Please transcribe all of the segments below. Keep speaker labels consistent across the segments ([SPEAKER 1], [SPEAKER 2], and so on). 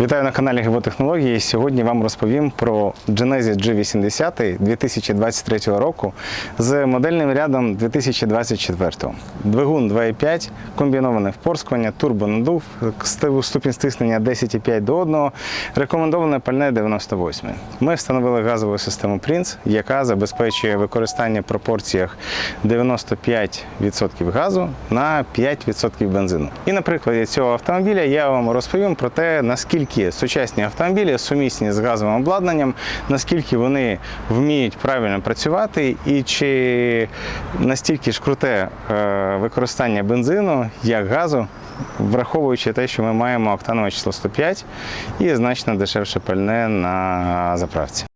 [SPEAKER 1] Вітаю на каналі Геботехнології. Сьогодні вам розповім про Genesis G80 2023 року з модельним рядом 2024. Двигун 2.5, комбіноване впорскування, турбонадув, ступінь стиснення 10,5 до 1, рекомендоване пальне 98. Ми встановили газову систему Prince, яка забезпечує використання в пропорціях 95% газу на 5% бензину. І на прикладі цього автомобіля я вам розповім про те, наскільки сучасні автомобілі сумісні з газовим обладнанням, наскільки вони вміють правильно працювати, і чи настільки ж круте е, використання бензину як газу, враховуючи те, що ми маємо октанове число 105 і значно дешевше пальне на заправці.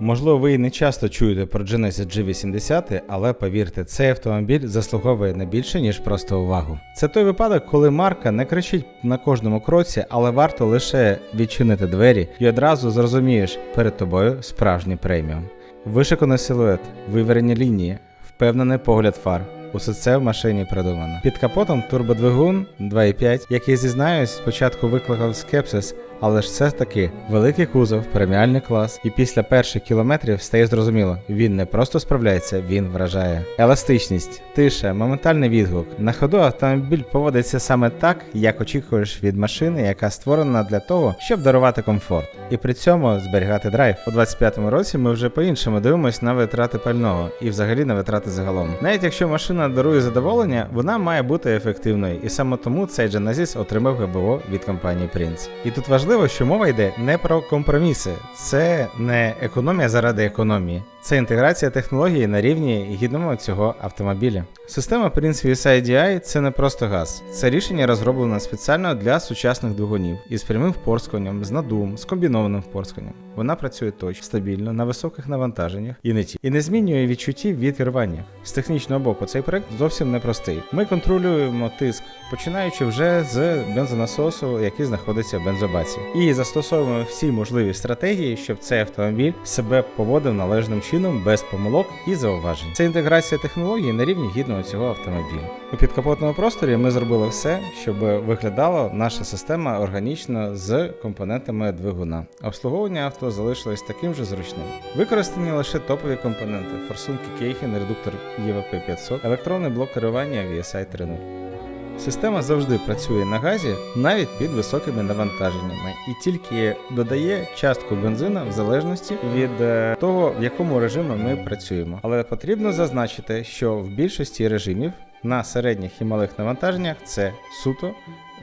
[SPEAKER 2] Можливо, ви не часто чуєте про Genesis G80, але повірте, цей автомобіль заслуговує на більше, ніж просто увагу. Це той випадок, коли марка не кричить на кожному кроці, але варто лише відчинити двері і одразу зрозумієш перед тобою справжній преміум. Вишиканий силует, виверені лінії, впевнений погляд фар. Усе це в машині придумано. Під капотом турбодвигун 2.5, який зізнаюсь, спочатку викликав скепсис, але ж все таки великий кузов, преміальний клас, і після перших кілометрів стає зрозуміло, він не просто справляється, він вражає. Еластичність, тиша, моментальний відгук. На ходу автомобіль поводиться саме так, як очікуєш від машини, яка створена для того, щоб дарувати комфорт, і при цьому зберігати драйв. У 25-му році ми вже по-іншому дивимося на витрати пального і взагалі на витрати загалом. Навіть якщо машина дарує задоволення, вона має бути ефективною, і саме тому цей Genesis отримав ГБО від компанії Prince. І тут важливо, що мова йде не про компроміси, це не економія заради економії. Це інтеграція технології на рівні гідному цього автомобіля. Система Prince VSI-DI – це не просто газ. Це рішення розроблено спеціально для сучасних двигунів із прямим впорскуванням, з надувом, з комбінованим впорскуванням. Вона працює точно, стабільно, на високих навантаженнях і не ті. І не змінює відчуттів від керування. З технічного боку цей проект зовсім непростий. Ми контролюємо тиск, починаючи вже з бензонасосу, який знаходиться в бензобаці, і застосовуємо всі можливі стратегії, щоб цей автомобіль себе поводив належним чином без помилок і зауважень. Це інтеграція технологій на рівні гідного цього автомобіля. У підкапотному просторі ми зробили все, щоб виглядала наша система органічно з компонентами двигуна. Обслуговування авто залишилось таким же зручним. Використані лише топові компоненти: форсунки Кейхен, редуктор EVP 500, електронний блок керування VSI 3.0. Система завжди працює на газі навіть під високими навантаженнями і тільки додає частку бензина в залежності від е, того, в якому режимі ми працюємо. Але потрібно зазначити, що в більшості режимів на середніх і малих навантаженнях це суто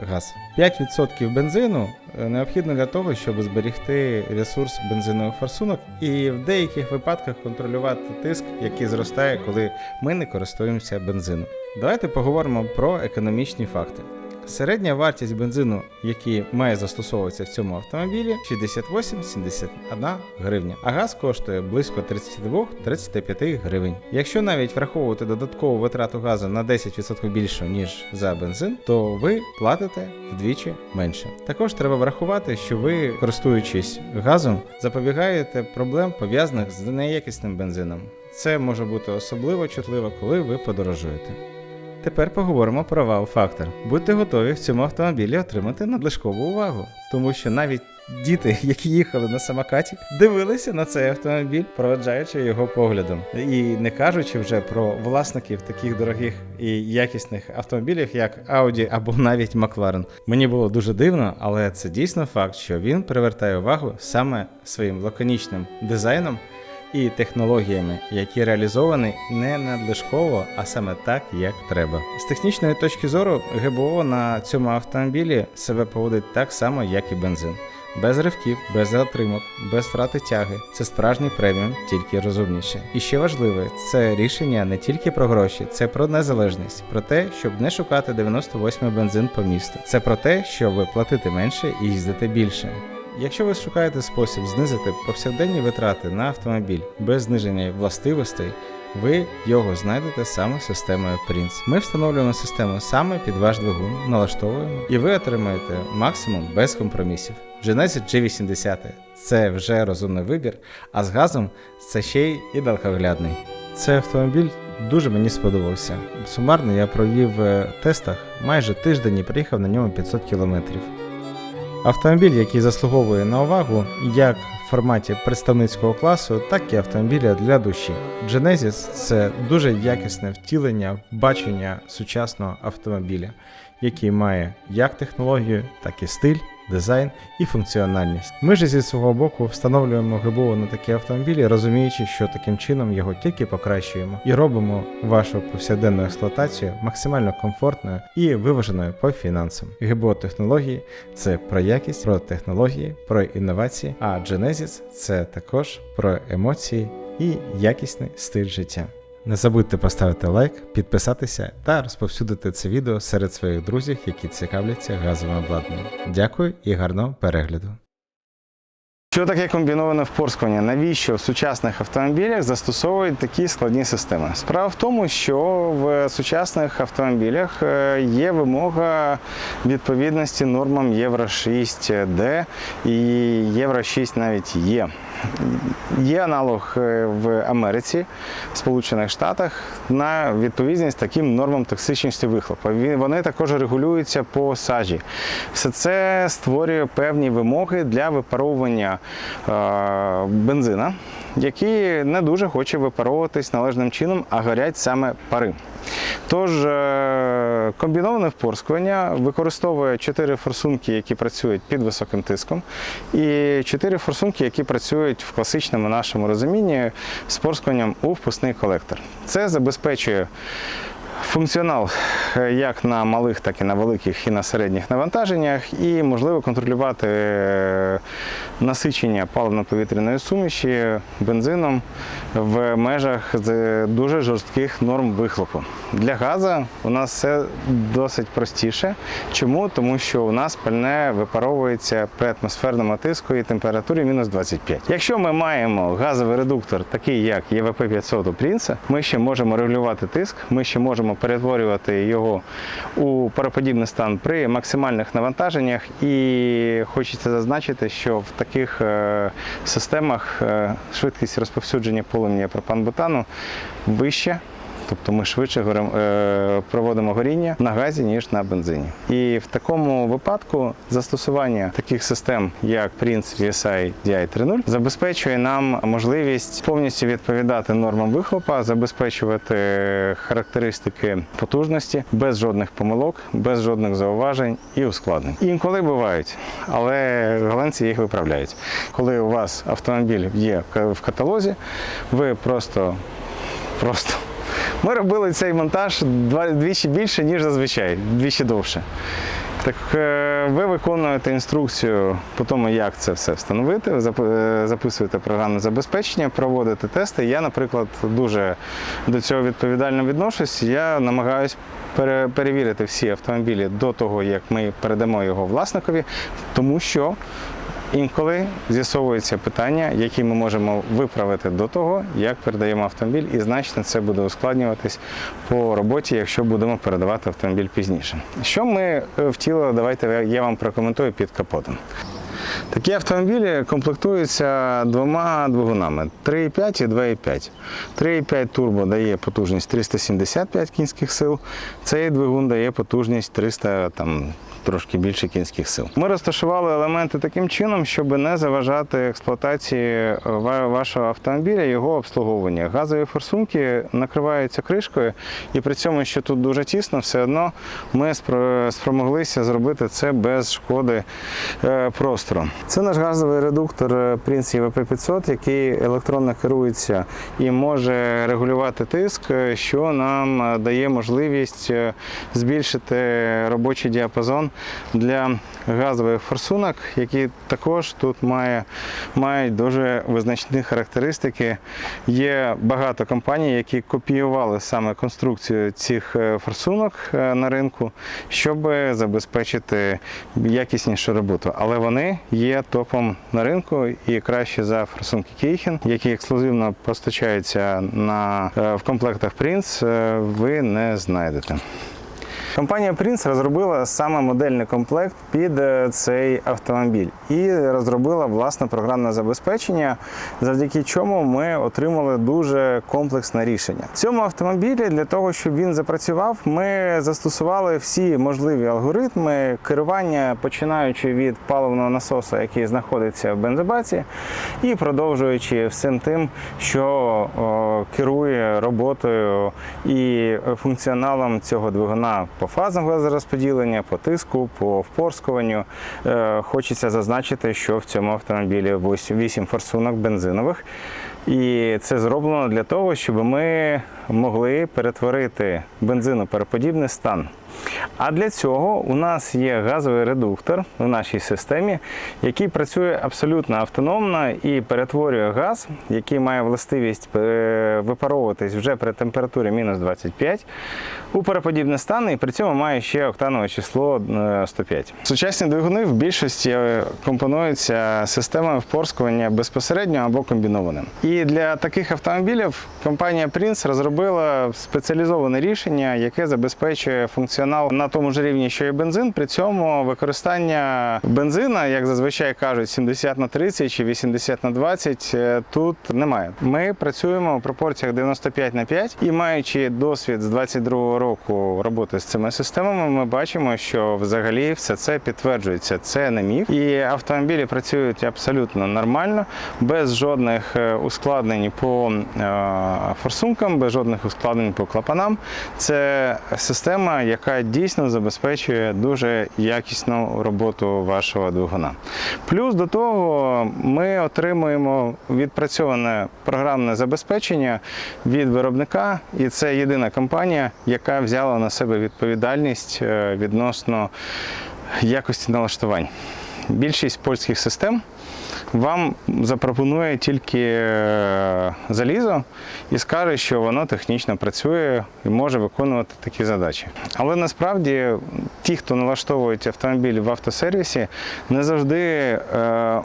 [SPEAKER 2] газ. 5% бензину е, необхідно для того, щоб зберігти ресурс бензинових форсунок і в деяких випадках контролювати тиск, який зростає, коли ми не користуємося бензином. Давайте поговоримо про економічні факти. Середня вартість бензину, який має застосовуватися в цьому автомобілі, 68-71 гривня, а газ коштує близько 32-35 гривень. Якщо навіть враховувати додаткову витрату газу на 10% більше, ніж за бензин, то ви платите вдвічі менше. Також треба врахувати, що ви, користуючись газом, запобігаєте проблем пов'язаних з неякісним бензином. Це може бути особливо чутливо, коли ви подорожуєте. Тепер поговоримо про вау-фактор. Будьте готові в цьому автомобілі отримати надлишкову увагу, тому що навіть діти, які їхали на самокаті, дивилися на цей автомобіль, проведжаючи його поглядом. І не кажучи вже про власників таких дорогих і якісних автомобілів, як Audi або навіть McLaren. Мені було дуже дивно, але це дійсно факт, що він привертає увагу саме своїм лаконічним дизайном і технологіями, які реалізовані не надлишково, а саме так, як треба. З технічної точки зору, ГБО на цьому автомобілі себе поводить так само, як і бензин. Без ривків, без затримок, без втрати тяги. Це справжній преміум, тільки розумніше. І ще важливе, це рішення не тільки про гроші, це про незалежність, про те, щоб не шукати 98 бензин по місту. Це про те, щоб платити менше і їздити більше. Якщо ви шукаєте спосіб знизити повсякденні витрати на автомобіль без зниження властивостей, ви його знайдете саме системою Prince. Ми встановлюємо систему саме під ваш двигун, налаштовуємо, і ви отримаєте максимум без компромісів. Genesis G80 це вже розумний вибір, а з газом це ще й і далекоглядний. Цей автомобіль дуже мені сподобався. Сумарно я провів в тестах майже тиждень і приїхав на ньому 500 кілометрів. Автомобіль, який заслуговує на увагу як в форматі представницького класу, так і автомобіля для душі. Genesis – це дуже якісне втілення бачення сучасного автомобіля, який має як технологію, так і стиль, дизайн і функціональність. Ми ж зі свого боку встановлюємо ГБО на такі автомобілі, розуміючи, що таким чином його тільки покращуємо і робимо вашу повсякденну експлуатацію максимально комфортною і виваженою по фінансам. ГБО технології це про якість, про технології, про інновації. А Genesis – це також про емоції і якісний стиль життя. Не забудьте поставити лайк, підписатися та розповсюдити це відео серед своїх друзів, які цікавляться газовим обладнанням. Дякую і гарного перегляду.
[SPEAKER 1] Що таке комбіноване впорскування? Навіщо в сучасних автомобілях застосовують такі складні системи? Справа в тому, що в сучасних автомобілях е, є вимога відповідності нормам Євро 6D і Євро 6 навіть є. Є аналог е, в Америці, в Сполучених Штатах на відповідність таким нормам токсичності вихлопу. Вони також регулюються по сажі. Все це створює певні вимоги для випаровування бензина, який не дуже хоче випаровуватись належним чином, а горять саме пари. Тож е, комбіноване впорскування використовує чотири форсунки, які працюють під високим тиском, і чотири форсунки, які працюють в класичному нашому розумінні з порскуванням у впускний колектор. Це забезпечує функціонал е, як на малих, так і на великих і на середніх навантаженнях, і можливо контролювати е, насичення паливно-повітряної суміші бензином в межах з дуже жорстких норм вихлопу. Для газу у нас все досить простіше. Чому? Тому що у нас пальне випаровується при атмосферному тиску і температурі мінус 25. Якщо ми маємо газовий редуктор, такий як ЄВП 500 у Принца, ми ще можемо регулювати тиск, ми ще можемо перетворювати його у пароподібний стан при максимальних навантаженнях. І хочеться зазначити, що в таких е, системах е, швидкість розповсюдження полум'я пропан-бутану вища. Тобто ми швидше е, проводимо горіння на газі, ніж на бензині. І в такому випадку застосування таких систем, як Prince VSI DI 3.0, забезпечує нам можливість повністю відповідати нормам вихлопа, забезпечувати характеристики потужності без жодних помилок, без жодних зауважень і ускладнень. Інколи бувають, але голландці їх виправляють. Коли у вас автомобіль є в каталозі, ви просто просто ми робили цей монтаж двічі більше, ніж зазвичай, двічі довше. Так е, ви виконуєте інструкцію по тому, як це все встановити, ви е, записуєте програмне забезпечення, проводите тести. Я, наприклад, дуже до цього відповідально відношусь. Я намагаюсь пере- перевірити всі автомобілі до того, як ми передамо його власникові, тому що Інколи з'ясовуються питання, які ми можемо виправити до того, як передаємо автомобіль, і значно це буде ускладнюватись по роботі, якщо будемо передавати автомобіль пізніше. Що ми е, втілили, давайте я вам прокоментую під капотом. Такі автомобілі комплектуються двома двигунами 3,5 і 2,5. 3,5 турбо дає потужність 375 кінських сил, цей двигун дає потужність 300 там, трошки більше кінських сил. Ми розташували елементи таким чином, щоб не заважати експлуатації е, вашого автомобіля, його обслуговування. Газові форсунки накриваються кришкою, і при цьому, що тут дуже тісно, все одно ми спромоглися зробити це без шкоди е, Це наш газовий редуктор е, Prince EVP 500, який електронно керується і може регулювати тиск, е, що нам е, дає можливість збільшити робочий діапазон для газових форсунок, які також тут має, мають дуже визначні характеристики. Є багато компаній, які копіювали саме конструкцію цих форсунок на ринку, щоб забезпечити якіснішу роботу. Але вони є топом на ринку і краще за форсунки Кейхен, які ексклюзивно постачаються на, е, в комплектах Prince, е, ви не знайдете. Компанія Prince розробила саме модельний комплект під е, цей автомобіль. І розробила власне програмне забезпечення, завдяки чому ми отримали дуже комплексне рішення. В цьому автомобілі для того, щоб він запрацював, ми застосували всі можливі алгоритми керування, починаючи від паливного насоса, який знаходиться в бензобаці, і продовжуючи всім тим, що о, керує роботою і функціоналом цього двигуна по фазам газорозподілення, по тиску, по впорскуванню. Е, Хочеться зазначити, що в цьому автомобілі 8 форсунок бензинових. І це зроблено для того, щоб ми могли перетворити бензинопереподібний стан. А для цього у нас є газовий редуктор в нашій системі, який працює абсолютно автономно і перетворює газ, який має властивість е, випаровуватись вже при температурі мінус 25, у переподібний стан, і при цьому має ще октанове число е, 105. Сучасні двигуни в більшості е, компонуються системою впорскування безпосередньо або комбінованим. І для таких автомобілів компанія Prince розробила спеціалізоване рішення, яке забезпечує функціонал на тому ж рівні, що і бензин. При цьому використання бензина, як зазвичай кажуть, 70 на 30 чи 80 на 20, е, тут немає. Ми працюємо у пропорціях 95 на 5 і маючи досвід з 22 року роботи з цими системами, ми бачимо, що взагалі все це підтверджується. Це не міф. І автомобілі працюють абсолютно нормально, без жодних е, ускладнень по е, форсункам, без жодних ускладнень по клапанам. Це система, яка дійсно забезпечує дуже якісну роботу вашого двигуна. Плюс до того ми отримуємо відпрацьоване програмне забезпечення від виробника, і це єдина компанія, яка взяла на себе відповідальність е, відносно якості налаштувань. Більшість польських систем вам запропонує тільки е, залізо і скаже, що воно технічно працює і може виконувати такі задачі. Але насправді ті, хто налаштовують автомобіль в автосервісі, не завжди е,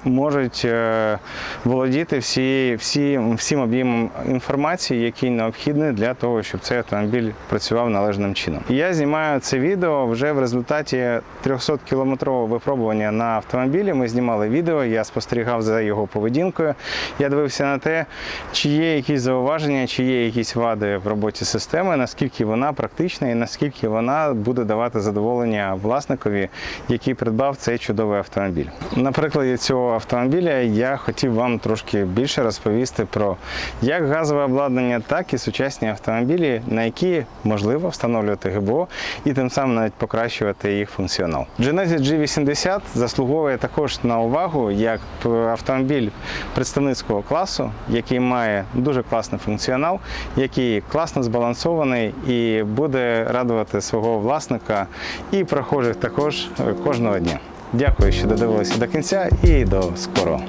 [SPEAKER 1] можуть е, володіти всі, всі, всім об'ємом інформації, який необхідний для того, щоб цей автомобіль працював належним чином. І я знімаю це відео вже в результаті 300 кілометрового випробування на автомобілі. Ми знімали відео, я спостерігав за його поведінкою. Я дивився на те, чи є якісь зауваження, чи є якісь вади в роботі системи, наскільки вона практична і наскільки вона буде давати задоволення власникові, який придбав цей чудовий автомобіль. На прикладі цього автомобіля я хотів вам трошки більше розповісти про як газове обладнання, так і сучасні автомобілі, на які можливо встановлювати ГБО і тим самим навіть покращувати їх функціонал. Genesis G80 заслуговує також на увагу як автомобіль представницького класу, який має дуже класний функціонал, який класно збалансований і буде радувати свого власника і прохожих також е, кожного дня. Дякую, що додивилися до кінця і до скорого.